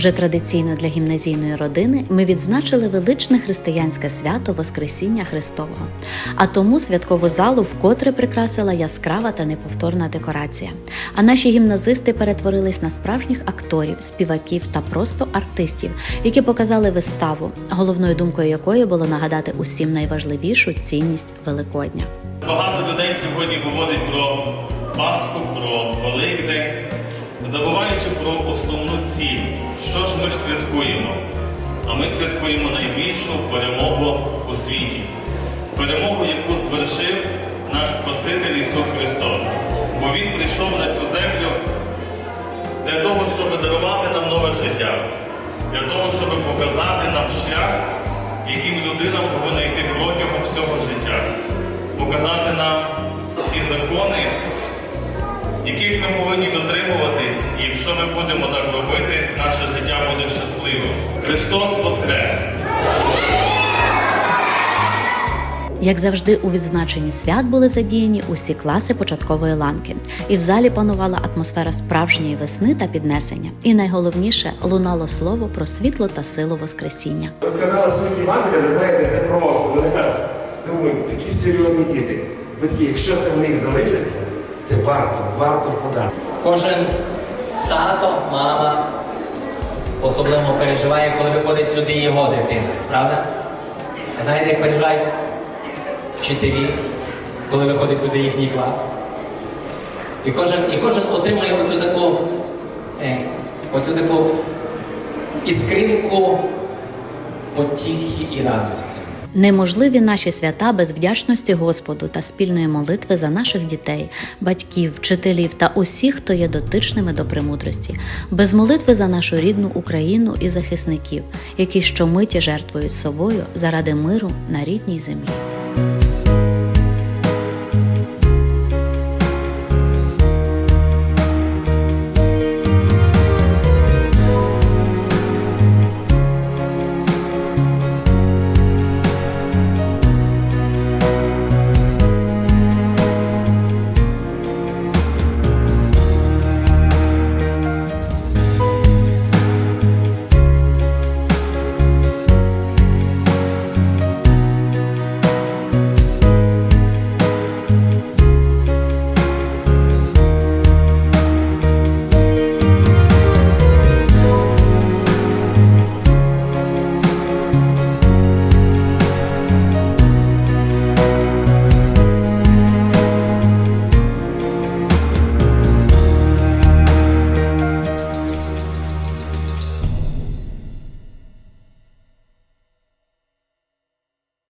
Вже традиційно для гімназійної родини ми відзначили величне християнське свято Воскресіння Христового. А тому святкову залу вкотре прикрасила яскрава та неповторна декорація. А наші гімназисти перетворились на справжніх акторів, співаків та просто артистів, які показали виставу, головною думкою якої було нагадати усім найважливішу цінність Великодня. Багато людей сьогодні говорить про Пасху, про Великдень, забуваючи про основну ціль. Що ж ми ж святкуємо? А ми святкуємо найбільшу перемогу у світі. Перемогу, яку звершив наш Спаситель Ісус Христос. Бо Він прийшов на цю землю для того, щоб дарувати нам нове життя, для того, щоб показати нам шлях, яким людина повинна йти протягом всього життя, показати нам ті закони, яких ми повинні дотримуватись, і якщо ми будемо так робити, наше життя буде щасливим. Христос Воскрес! Як завжди, у відзначенні свят були задіяні усі класи початкової ланки, і в залі панувала атмосфера справжньої весни та піднесення. І найголовніше лунало слово про світло та силу Воскресіння. Розказала суть Євангелія, ви знаєте, це просто. Вони аж думаю, такі серйозні діти. Ви такі, якщо це в них залишиться, це варто, варто вкладати. Кожен тато, мама особливо переживає, коли виходить сюди його дитина, правда? Знаєте, як переживають вчителі, коли виходить сюди їхній клас? І кожен, і кожен отримує оцю таку, е, оцю таку іскринку потіхи і радості. Неможливі наші свята без вдячності Господу та спільної молитви за наших дітей, батьків, вчителів та усіх, хто є дотичними до премудрості, без молитви за нашу рідну Україну і захисників, які щомиті жертвують собою заради миру на рідній землі.